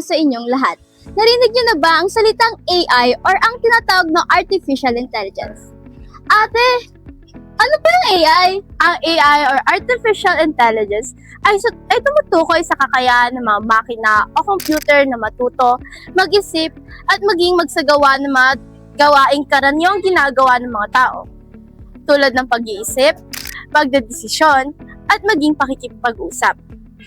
sa inyong lahat. Narinig niyo na ba ang salitang AI or ang tinatawag na Artificial Intelligence? Ate, ano ba yung AI? Ang AI or Artificial Intelligence ay, ay tumutukoy sa kakayahan ng mga makina o computer na matuto, mag-isip, at maging magsagawa ng mga gawaing karaniwang ginagawa ng mga tao. Tulad ng pag-iisip, pagdedesisyon, at maging pakikipag-usap.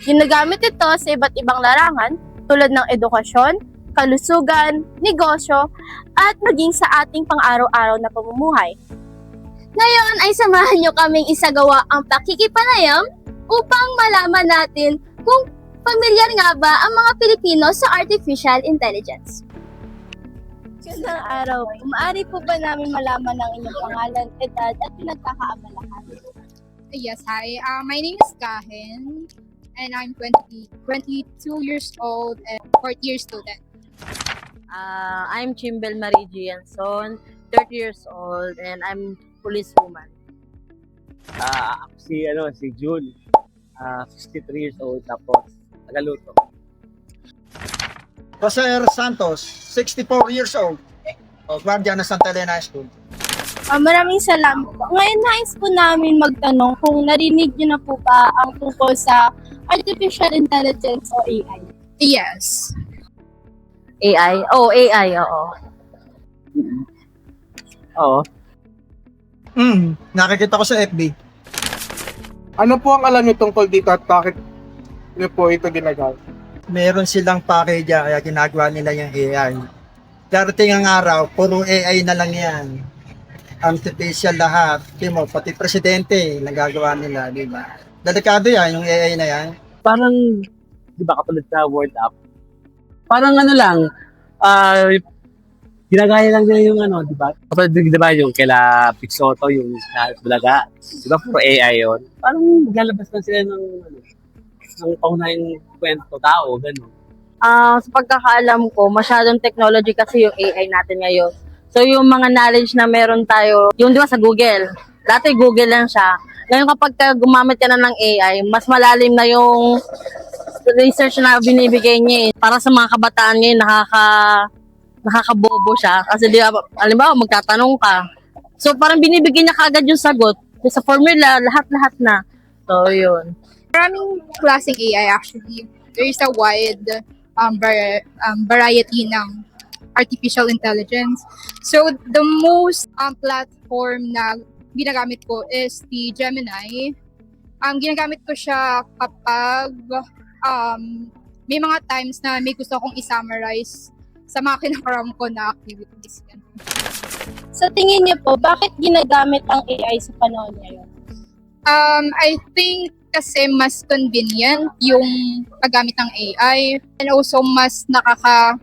Ginagamit ito sa iba't ibang larangan tulad ng edukasyon, kalusugan, negosyo, at maging sa ating pang-araw-araw na pamumuhay. Ngayon ay samahan nyo kaming isagawa ang pakikipanayam upang malaman natin kung pamilyar nga ba ang mga Pilipino sa Artificial Intelligence. Gandang araw. Maaari po ba namin malaman ang inyong pangalan, edad at pinagkakaabalahan? Yes, hi. Uh, my name is Kahen, and I'm 20, 22 years old and fourth year student. Uh, I'm Chimbel Marie Gianson, 30 years old, and I'm policewoman. Ah, ako si ano si June. Ah, 63 years old tapos tagaluto. Jose R. Santos, 64 years old. O, Guardian ng Santa Elena High School. Ah, maraming salamat po. Ngayon, nais po namin magtanong kung narinig niyo na po ba ang tungkol sa Artificial Intelligence o AI? Yes. AI? Oh, AI, oo. Oo. Hmm, nakikita ko sa FB. Ano po ang alam niyo tungkol dito at bakit niyo po ito ginagamit? Meron silang package dyan, kaya ginagawa nila yung AI. Darating ang araw, puro AI na lang yan. Artificial lahat. Di mo, pati presidente, nagagawa nila, di ba? Delikado yan, yung AI na yan. Parang di ba katulad sa Word app. Parang ano lang ah ginagaya lang nila yung ano, di ba? Kapag di ba yung kila Pixoto, yung Bulaga, di ba puro AI yon Parang maglalabas na sila ng ano, ng paunahing kwento tao, gano'n. Ah, sa pagkakaalam ko, masyadong technology kasi yung AI natin ngayon. So, yung mga knowledge na meron tayo, yung di ba sa Google, dati Google lang siya. Ngayon kapag ka gumamit ka na ng AI, mas malalim na yung research na binibigay niya eh. Para sa mga kabataan ngayon, nakaka, nakakabobo siya. Kasi di ba, alimbawa, magtatanong ka. So, parang binibigyan niya kagad yung sagot. Sa formula, lahat-lahat na. So, yun. Maraming klaseng AI actually. There is a wide um, var- um, variety ng artificial intelligence. So, the most um, platform na ginagamit ko is the Gemini. Um, ginagamit ko siya kapag um, may mga times na may gusto akong i-summarize sa mga kinakaram ko na activities. Sa tingin niyo po, bakit ginagamit ang AI sa panahon ngayon? Um, I think kasi mas convenient yung paggamit ng AI and also mas nakaka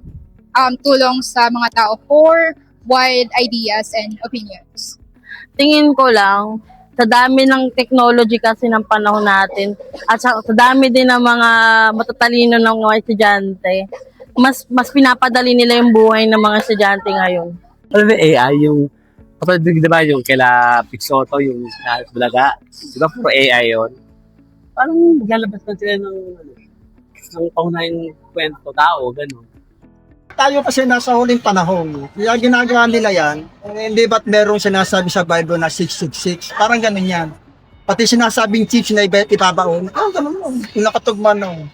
um, tulong sa mga tao for wide ideas and opinions. tingin ko lang, sa dami ng technology kasi ng panahon natin, at sa, sa dami din ng mga matatalino ng mga estudyante, mas mas pinapadali nila yung buhay ng mga estudyante ngayon. Ano ba AI, yung kapag di ba yung kila Pixoto, yung Bulaga, di ba puro AI yon Parang maglalabas na sila ng, ano, ng paunahing kwento tao, gano'n. Tayo kasi nasa huling panahon. Kaya ginagawa nila yan. Hindi ba't merong sinasabi sa Bible na 666? Parang ganun yan. Pati sinasabing chips na iba ibabaon. Ah, ganun mo. Nakatugma no.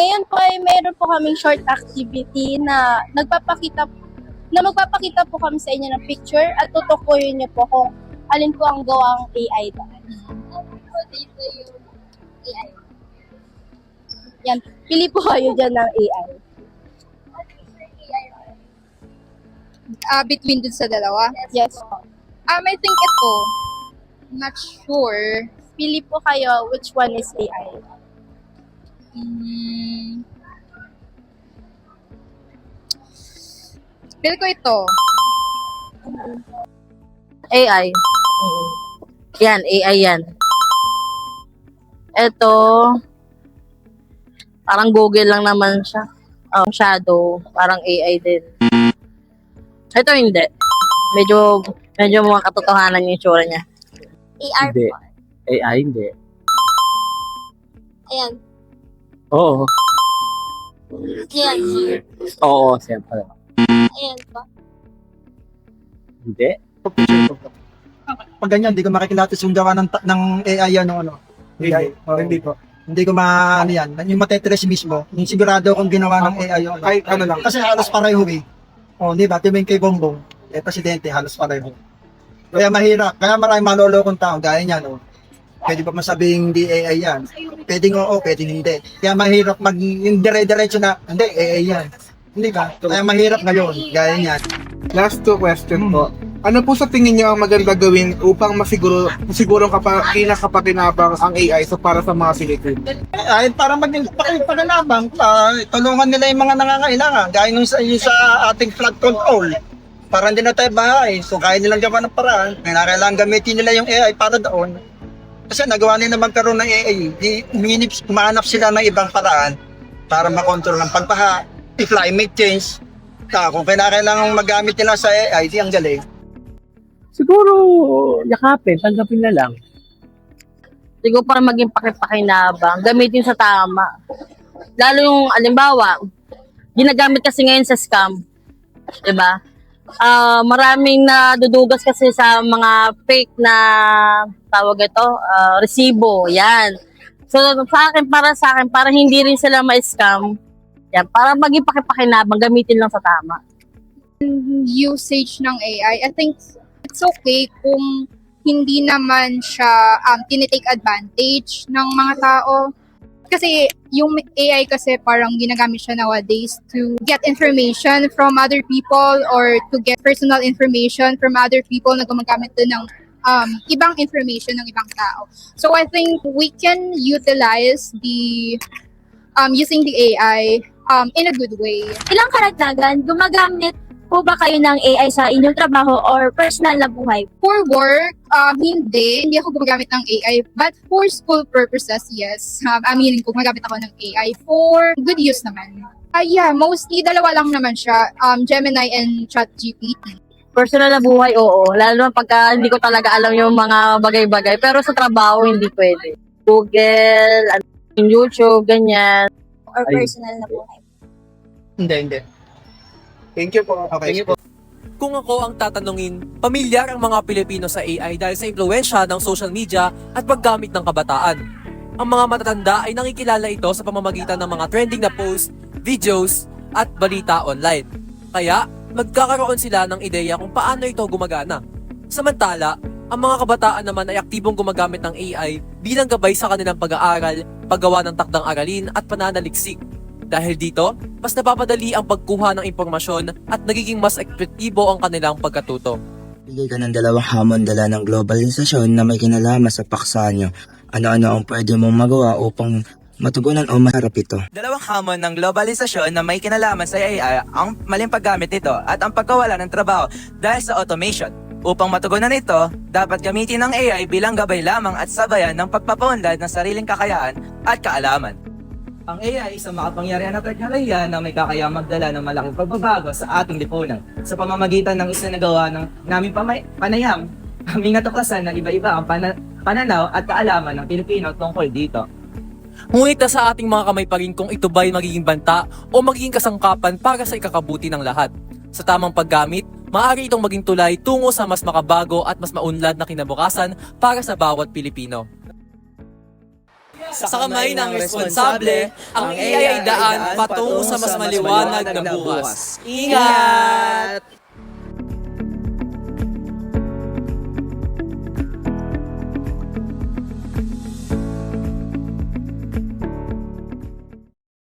Ngayon po ay mayroon po kaming short activity na nagpapakita na magpapakita po kami sa inyo ng picture at tutukuyin niyo po kung alin po ang gawang AI doon. Dito yung AI. Yan, pili po kayo dyan ng AI. Uh, between dun sa dalawa. Yes. Um, I think ito. Not sure. Pili po kayo which one is AI. Mm. Feel ko ito. AI. Mm. Yan, AI yan. Ito, parang Google lang naman siya. Um, shadow, parang AI din. Ito hindi. Medyo, medyo mga katotohanan yung itsura niya. AR Hindi. po. AI, hindi. Ayan. Oo. Ayan. Oo, siyempre. Ayan pa. Hindi. Pag ganyan, hindi ko makikilatis yung gawa ng, ta- ng AI ano ano. AI. Oo. Hindi po. Hindi ko ma ano yan. Yung matetres mismo. Yung sigurado kung ginawa ng AI yun. Kahit ano lang. Kasi halos pareho eh. O, di ba? Tumingin kay Bongbong. Eh, presidente, halos pareho. Kaya mahirap. Kaya maraming malolokong tao. Gaya niya, no? Pwede pa masabing di AI yan. Pwedeng oo, pwedeng hindi. Kaya mahirap mag, yung dire-diretso na, hindi, AI yan. Hindi ba? Kaya mahirap ngayon. Gaya niyan. Last two question po. Ano po sa tingin niyo ang maganda gawin upang masiguro masiguro kapa, kinakapakinabang ang AI so para sa mga Pilipino? Ay, para maging pag- paganabang, uh, tulungan nila yung mga nangangailangan. Gaya nung sa, sa ating flood control. Para hindi na tayo bahay. So, kaya nilang gawa ng paraan. Kailangan gamitin nila yung AI para doon. Kasi nagawa nila magkaroon ng AI. Di, uminip, umahanap sila ng ibang paraan para makontrol ang pagbaha, climate change. Ah, kung kailangan magamit nila sa AI, di ang galing. Siguro, yakapin, tanggapin na lang. Siguro para maging pakipakinabang, gamitin sa tama. Lalo yung, alimbawa, ginagamit kasi ngayon sa scam. 'Di ba? Ah, maraming nadudugas kasi sa mga fake na tawag ito, ah, resibo. Yan. So, sa akin, para sa akin, para hindi rin sila ma-scam, yan, para maging pakipakinabang, gamitin lang sa tama. usage ng AI, I think it's okay kung hindi naman siya um, tinitake advantage ng mga tao. Kasi yung AI kasi parang ginagamit siya nowadays to get information from other people or to get personal information from other people na gumagamit din ng um, ibang information ng ibang tao. So I think we can utilize the um, using the AI um, in a good way. Ilang karagdagan, gumagamit po ba kayo ng AI sa inyong trabaho or personal na buhay? For work, um, hindi. Hindi ako gumagamit ng AI. But for school purposes, yes. Um, aminin ko, gumagamit ako ng AI for good use naman. Ah, yeah, mostly dalawa lang naman siya. Um, Gemini and ChatGPT. Personal na buhay, oo. Lalo na pagka hindi ko talaga alam yung mga bagay-bagay. Pero sa trabaho, hindi pwede. Google, ano, YouTube, ganyan. Or Ay. personal na buhay? Hindi, hindi. Thank you po. Okay. Kung ako ang tatanungin, pamilyar ang mga Pilipino sa AI dahil sa impluensya ng social media at paggamit ng kabataan. Ang mga matatanda ay nakikilala ito sa pamamagitan ng mga trending na posts, videos, at balita online. Kaya, magkakaroon sila ng ideya kung paano ito gumagana. Samantala, ang mga kabataan naman ay aktibong gumagamit ng AI bilang gabay sa kanilang pag-aaral, paggawa ng takdang aralin at pananaliksik. Dahil dito, mas napapadali ang pagkuha ng impormasyon at nagiging mas epektibo ang kanilang pagkatuto. Bigay ka ng dalawang hamon dala ng globalisasyon na may kinalaman sa paksa nyo. Ano-ano ang pwede mong magawa upang matugunan o maharap ito. Dalawang hamon ng globalisasyon na may kinalaman sa AI ang maling paggamit nito at ang pagkawala ng trabaho dahil sa automation. Upang matugunan ito, dapat gamitin ng AI bilang gabay lamang at sabayan ng pagpapaunlad ng sariling kakayaan at kaalaman. Ang AI ay isang makapangyarihan na teknolohiya na may kakayang magdala ng malaking pagbabago sa ating lipunan sa pamamagitan ng isinagawa ng naming pamay- panayam aming natuklasan ng iba-iba ang pana- pananaw at kaalaman ng Pilipino tungkol dito. Ngunit nasa ating mga kamay pa rin kung ito ba'y magiging banta o magiging kasangkapan para sa ikakabuti ng lahat. Sa tamang paggamit, maaari itong maging tulay tungo sa mas makabago at mas maunlad na kinabukasan para sa bawat Pilipino. Sa kamay ng responsable, ang AI ay daan patungo sa mas maliwanag na bukas. Ingat!